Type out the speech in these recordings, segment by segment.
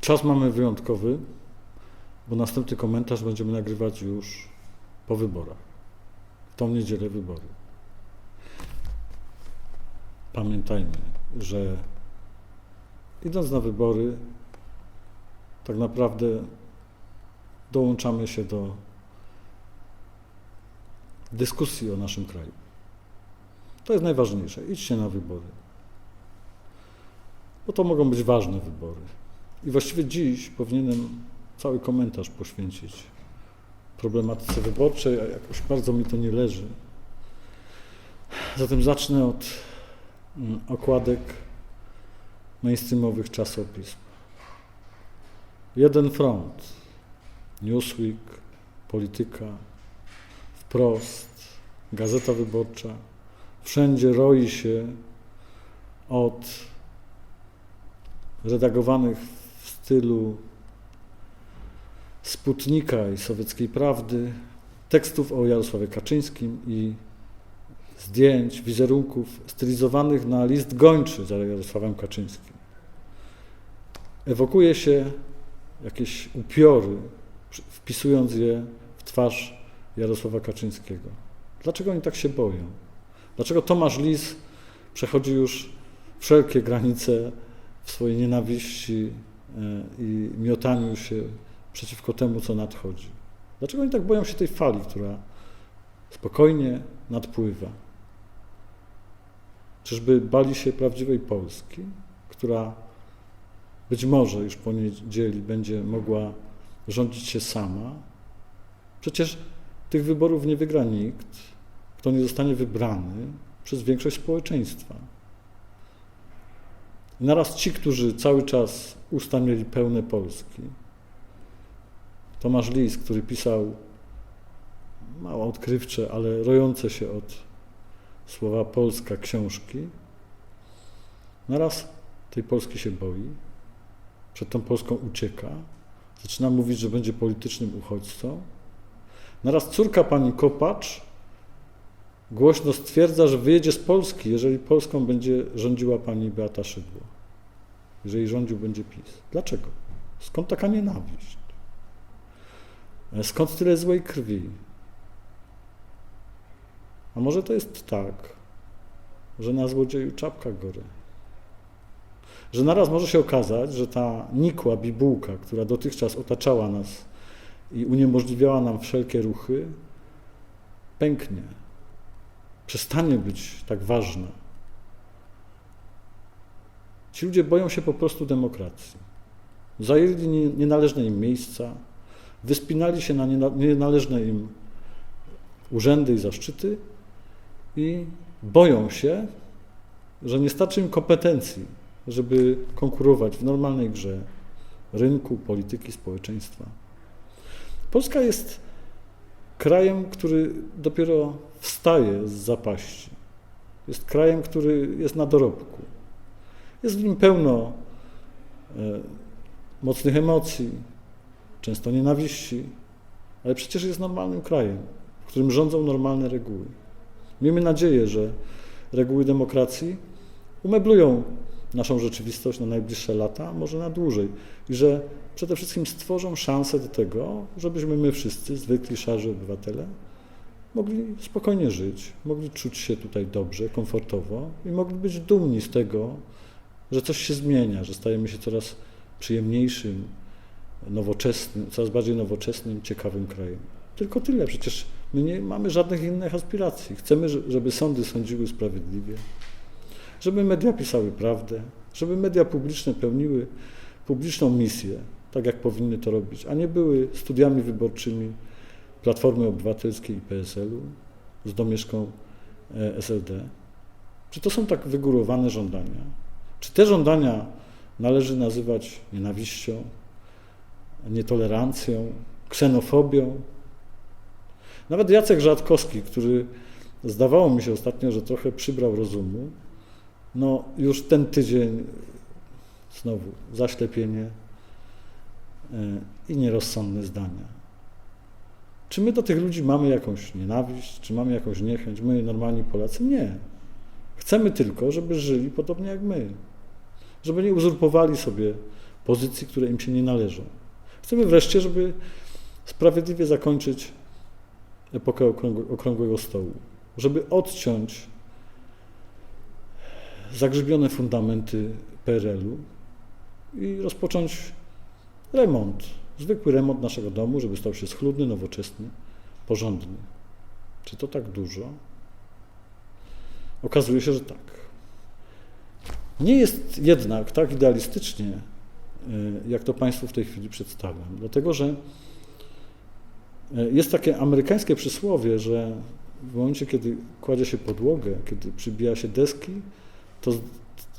Czas mamy wyjątkowy, bo następny komentarz będziemy nagrywać już po wyborach. W tą niedzielę wybory. Pamiętajmy, że idąc na wybory, tak naprawdę dołączamy się do dyskusji o naszym kraju. To jest najważniejsze. Idźcie na wybory. Bo to mogą być ważne wybory. I właściwie dziś powinienem cały komentarz poświęcić problematyce wyborczej, a jakoś bardzo mi to nie leży. Zatem zacznę od mm, okładek mainstreamowych czasopism. Jeden front. Newsweek, Polityka, Wprost, Gazeta Wyborcza. Wszędzie roi się od redagowanych stylu Sputnika i Sowieckiej Prawdy, tekstów o Jarosławie Kaczyńskim i zdjęć, wizerunków stylizowanych na list gończy za Jarosławem Kaczyńskim. Ewokuje się jakieś upiory, wpisując je w twarz Jarosława Kaczyńskiego. Dlaczego oni tak się boją? Dlaczego Tomasz Lis przechodzi już wszelkie granice w swojej nienawiści i miotaniu się przeciwko temu, co nadchodzi? Dlaczego oni tak boją się tej fali, która spokojnie nadpływa? Czyżby bali się prawdziwej Polski, która być może już po niedzieli będzie mogła rządzić się sama? Przecież tych wyborów nie wygra nikt, kto nie zostanie wybrany przez większość społeczeństwa. I naraz ci, którzy cały czas usta mieli pełne Polski, Tomasz Lis, który pisał mało odkrywcze, ale rojące się od słowa Polska książki, naraz tej Polski się boi, przed tą Polską ucieka, zaczyna mówić, że będzie politycznym uchodźcą. Naraz córka pani Kopacz głośno stwierdza, że wyjedzie z Polski, jeżeli Polską będzie rządziła pani Beata Szydło. Jeżeli rządził będzie PiS. Dlaczego? Skąd taka nienawiść? Skąd tyle złej krwi? A może to jest tak, że na złodzieju czapka gory? Że naraz może się okazać, że ta nikła bibułka, która dotychczas otaczała nas i uniemożliwiała nam wszelkie ruchy, pęknie, przestanie być tak ważna. Ci ludzie boją się po prostu demokracji. Zajęli nienależne im miejsca, wyspinali się na nienależne im urzędy i zaszczyty i boją się, że nie starczy im kompetencji, żeby konkurować w normalnej grze rynku, polityki, społeczeństwa. Polska jest krajem, który dopiero wstaje z zapaści. Jest krajem, który jest na dorobku. Jest w nim pełno e, mocnych emocji, często nienawiści, ale przecież jest normalnym krajem, w którym rządzą normalne reguły. Miejmy nadzieję, że reguły demokracji umeblują naszą rzeczywistość na najbliższe lata, może na dłużej i że przede wszystkim stworzą szansę do tego, żebyśmy my wszyscy, zwykli, szarzy obywatele, mogli spokojnie żyć, mogli czuć się tutaj dobrze, komfortowo i mogli być dumni z tego, że coś się zmienia, że stajemy się coraz przyjemniejszym, nowoczesnym, coraz bardziej nowoczesnym, ciekawym krajem. Tylko tyle, przecież my nie mamy żadnych innych aspiracji. Chcemy, żeby sądy sądziły sprawiedliwie, żeby media pisały prawdę, żeby media publiczne pełniły publiczną misję, tak jak powinny to robić, a nie były studiami wyborczymi Platformy Obywatelskiej i PSL-u z domieszką e, SLD. Czy to są tak wygórowane żądania? Czy te żądania należy nazywać nienawiścią, nietolerancją, ksenofobią? Nawet Jacek Rzadkowski, który zdawało mi się ostatnio, że trochę przybrał rozumu, no już ten tydzień znowu zaślepienie e, i nierozsądne zdania. Czy my do tych ludzi mamy jakąś nienawiść, czy mamy jakąś niechęć? My, normalni Polacy? Nie. Chcemy tylko, żeby żyli podobnie jak my. Żeby nie uzurpowali sobie pozycji, które im się nie należą. Chcemy wreszcie, żeby sprawiedliwie zakończyć epokę okrągłego, okrągłego stołu, żeby odciąć zagrzybione fundamenty PRL-u i rozpocząć remont, zwykły remont naszego domu, żeby stał się schludny, nowoczesny, porządny. Czy to tak dużo? Okazuje się, że tak. Nie jest jednak tak idealistycznie, y, jak to Państwu w tej chwili przedstawiam, dlatego że y, jest takie amerykańskie przysłowie, że w momencie, kiedy kładzie się podłogę, kiedy przybija się deski, to z,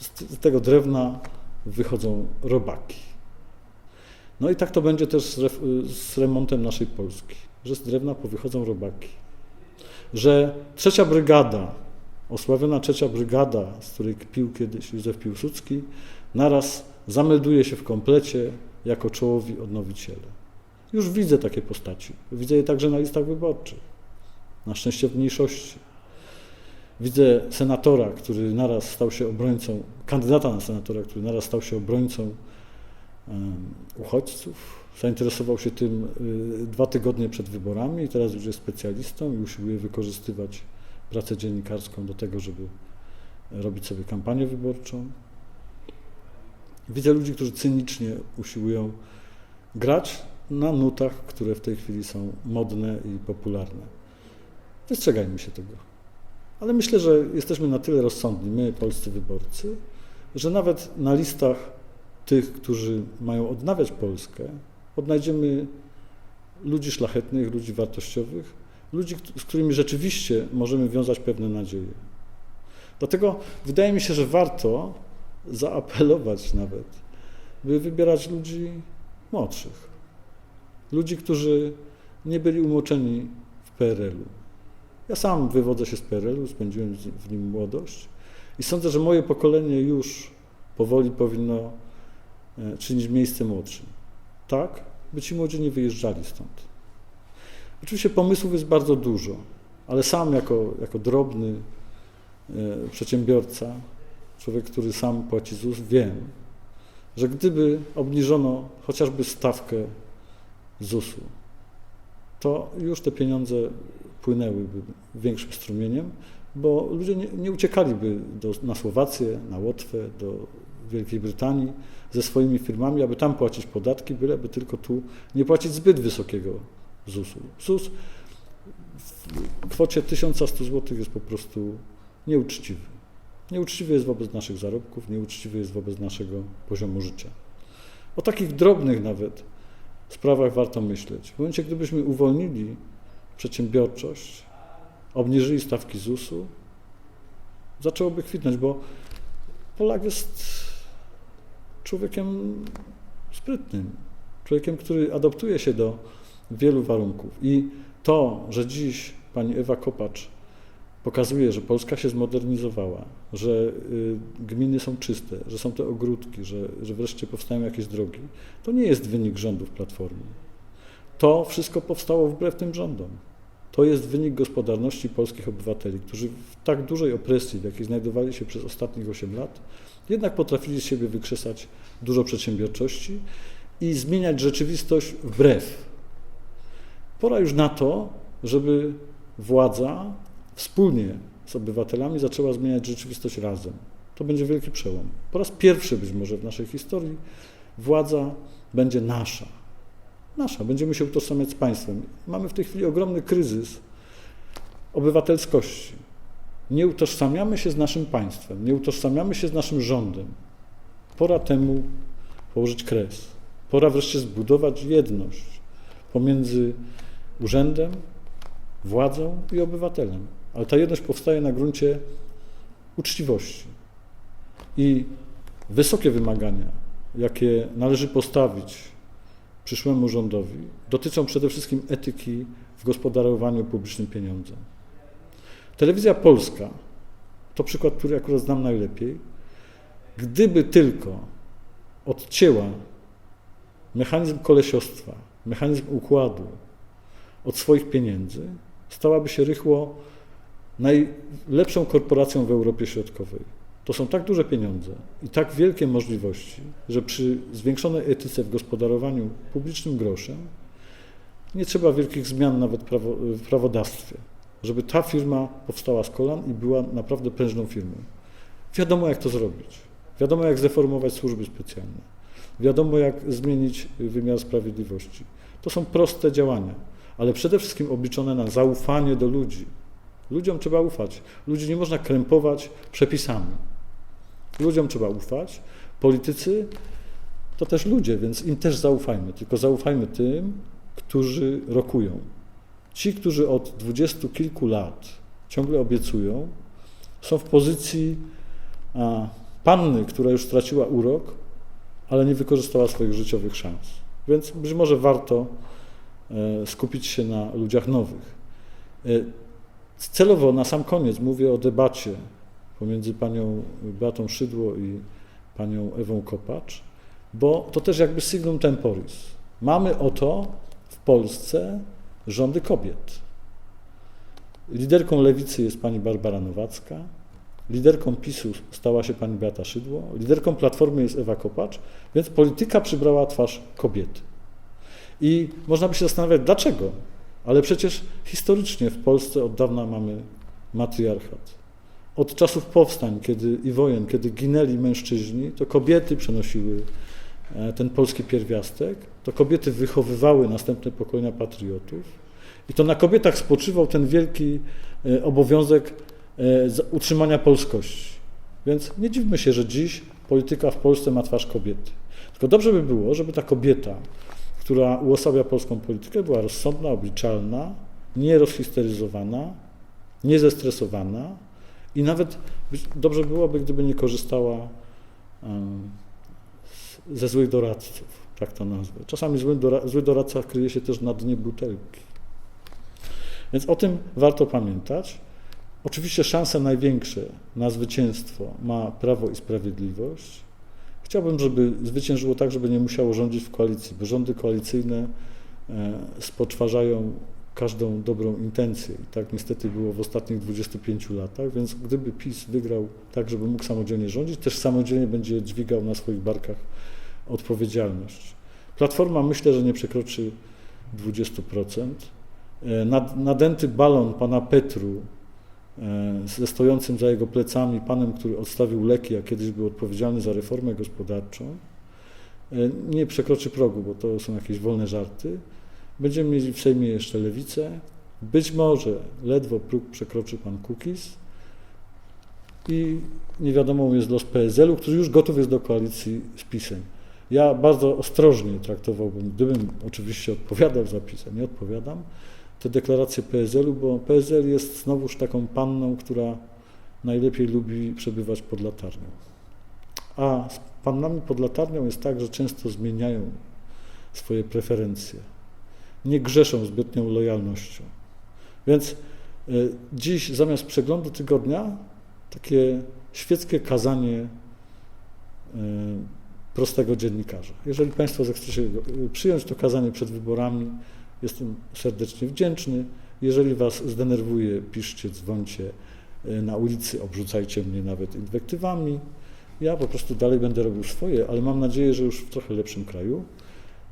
z tego drewna wychodzą robaki. No i tak to będzie też z, z remontem naszej Polski, że z drewna powychodzą robaki. Że trzecia brygada, osławiona trzecia brygada, z której kpił kiedyś Józef Piłsudski, naraz zamelduje się w komplecie jako czołowi odnowiciele. Już widzę takie postaci. Widzę je także na listach wyborczych. Na szczęście w mniejszości. Widzę senatora, który naraz stał się obrońcą, kandydata na senatora, który naraz stał się obrońcą uchodźców. Zainteresował się tym y, dwa tygodnie przed wyborami i teraz już jest specjalistą i usiłuje wykorzystywać pracę dziennikarską do tego, żeby robić sobie kampanię wyborczą. Widzę ludzi, którzy cynicznie usiłują grać na nutach, które w tej chwili są modne i popularne. Wystrzegajmy się tego. Ale myślę, że jesteśmy na tyle rozsądni, my, polscy wyborcy, że nawet na listach tych, którzy mają odnawiać Polskę, odnajdziemy ludzi szlachetnych, ludzi wartościowych, ludzi, z którymi rzeczywiście możemy wiązać pewne nadzieje. Dlatego wydaje mi się, że warto zaapelować nawet, by wybierać ludzi młodszych, ludzi, którzy nie byli umoczeni w PRL-u. Ja sam wywodzę się z PRL-u, spędziłem w nim młodość i sądzę, że moje pokolenie już powoli powinno E, czynić miejsce młodszym. Tak, by ci młodzi nie wyjeżdżali stąd. Oczywiście pomysłów jest bardzo dużo, ale sam jako, jako drobny e, przedsiębiorca, człowiek, który sam płaci ZUS, wiem, że gdyby obniżono chociażby stawkę ZUS-u, to już te pieniądze płynęłyby większym strumieniem, bo ludzie nie, nie uciekaliby do, na Słowację, na Łotwę, do Wielkiej Brytanii ze swoimi firmami, aby tam płacić podatki, byleby tylko tu nie płacić zbyt wysokiego ZUS-u. ZUS w kwocie 1100 zł jest po prostu nieuczciwy. Nieuczciwy jest wobec naszych zarobków, nieuczciwy jest wobec naszego poziomu życia. O takich drobnych nawet sprawach warto myśleć. W momencie, gdybyśmy uwolnili przedsiębiorczość, obniżyli stawki ZUS-u, zaczęłoby kwitnąć, bo Polak jest człowiekiem sprytnym, człowiekiem, który adoptuje się do wielu warunków. I to, że dziś pani Ewa Kopacz pokazuje, że Polska się zmodernizowała, że y, gminy są czyste, że są te ogródki, że, że wreszcie powstają jakieś drogi, to nie jest wynik rządów Platformy. To wszystko powstało wbrew tym rządom. To jest wynik gospodarności polskich obywateli, którzy w tak dużej opresji, w jakiej znajdowali się przez ostatnich 8 lat, jednak potrafili z siebie wykrzesać dużo przedsiębiorczości i zmieniać rzeczywistość wbrew. Pora już na to, żeby władza wspólnie z obywatelami zaczęła zmieniać rzeczywistość razem. To będzie wielki przełom. Po raz pierwszy być może w naszej historii władza będzie nasza. Nasza. Będziemy się utożsamiać z państwem. Mamy w tej chwili ogromny kryzys obywatelskości. Nie utożsamiamy się z naszym państwem, nie utożsamiamy się z naszym rządem. Pora temu położyć kres. Pora wreszcie zbudować jedność pomiędzy urzędem, władzą i obywatelem. Ale ta jedność powstaje na gruncie uczciwości. I wysokie wymagania, jakie należy postawić przyszłemu rządowi, dotyczą przede wszystkim etyki w gospodarowaniu publicznym pieniądzem. Telewizja polska to przykład, który akurat znam najlepiej. Gdyby tylko odcięła mechanizm kolesiostwa, mechanizm układu od swoich pieniędzy, stałaby się rychło najlepszą korporacją w Europie Środkowej. To są tak duże pieniądze i tak wielkie możliwości, że przy zwiększonej etyce w gospodarowaniu publicznym groszem nie trzeba wielkich zmian nawet prawo, w prawodawstwie, żeby ta firma powstała z kolan i była naprawdę prężną firmą. Wiadomo, jak to zrobić. Wiadomo, jak zreformować służby specjalne. Wiadomo, jak zmienić wymiar sprawiedliwości. To są proste działania, ale przede wszystkim obliczone na zaufanie do ludzi. Ludziom trzeba ufać. Ludzi nie można krępować przepisami. Ludziom trzeba ufać. Politycy to też ludzie, więc im też zaufajmy. Tylko zaufajmy tym, którzy rokują. Ci, którzy od dwudziestu kilku lat ciągle obiecują, są w pozycji a, panny, która już straciła urok, ale nie wykorzystała swoich życiowych szans. Więc być może warto e, skupić się na ludziach nowych. E, celowo na sam koniec mówię o debacie pomiędzy panią Beatą Szydło i panią Ewą Kopacz, bo to też jakby signum temporis. Mamy oto w Polsce rządy kobiet. Liderką lewicy jest pani Barbara Nowacka, liderką PiSu stała się pani Beata Szydło, liderką Platformy jest Ewa Kopacz, więc polityka przybrała twarz kobiety. I można by się zastanawiać, dlaczego, ale przecież historycznie w Polsce od dawna mamy matriarchat. Od czasów powstań kiedy, i wojen, kiedy ginęli mężczyźni, to kobiety przenosiły e, ten polski pierwiastek, to kobiety wychowywały następne pokolenia patriotów i to na kobietach spoczywał ten wielki e, obowiązek e, utrzymania polskości. Więc nie dziwmy się, że dziś polityka w Polsce ma twarz kobiety. Tylko dobrze by było, żeby ta kobieta, która uosabia polską politykę, była rozsądna, obliczalna, nie rozhisteryzowana, nie zestresowana i nawet dobrze byłoby, gdyby nie korzystała ze złych doradców, tak to nazwę. Czasami zły, dora, zły doradca kryje się też na dnie butelki. Więc o tym warto pamiętać. Oczywiście szanse największe na zwycięstwo ma Prawo i Sprawiedliwość. Chciałbym, żeby zwyciężyło tak, żeby nie musiało rządzić w koalicji, bo rządy koalicyjne e, spoczwarzają każdą dobrą intencję. I tak niestety było w ostatnich 25 latach, więc gdyby PiS wygrał tak, żeby mógł samodzielnie rządzić, też samodzielnie będzie dźwigał na swoich barkach odpowiedzialność. Platforma myślę, że nie przekroczy 20%. E, nadęty balon pana Petru e, ze stojącym za jego plecami panem, który odstawił leki, a kiedyś był odpowiedzialny za reformę gospodarczą, e, nie przekroczy progu, bo to są jakieś wolne żarty. Będziemy mieli w Sejmie jeszcze lewicę. Być może ledwo próg przekroczy pan Kukiz i nie wiadomo jest los PSL-u, który już gotów jest do koalicji z PiSem. Ja bardzo ostrożnie traktowałbym, gdybym oczywiście odpowiadał za PiSem, nie odpowiadam, te deklaracje PSL-u, bo PSL jest znowuż taką panną, która najlepiej lubi przebywać pod latarnią. A z pannami pod latarnią jest tak, że często zmieniają swoje preferencje. Nie grzeszą zbytnią lojalnością. Więc y, dziś zamiast przeglądu tygodnia takie świeckie kazanie y, prostego dziennikarza. Jeżeli Państwo zechcecie y, przyjąć to kazanie przed wyborami, Jestem serdecznie wdzięczny. Jeżeli Was zdenerwuje, piszcie, dzwońcie na ulicy, obrzucajcie mnie nawet inwektywami. Ja po prostu dalej będę robił swoje, ale mam nadzieję, że już w trochę lepszym kraju.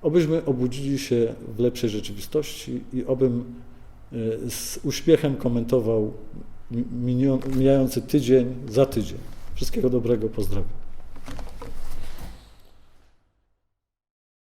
Obyśmy obudzili się w lepszej rzeczywistości i obym e, z uśmiechem komentował mijający tydzień za tydzień. Wszystkiego dobrego, pozdrawiam.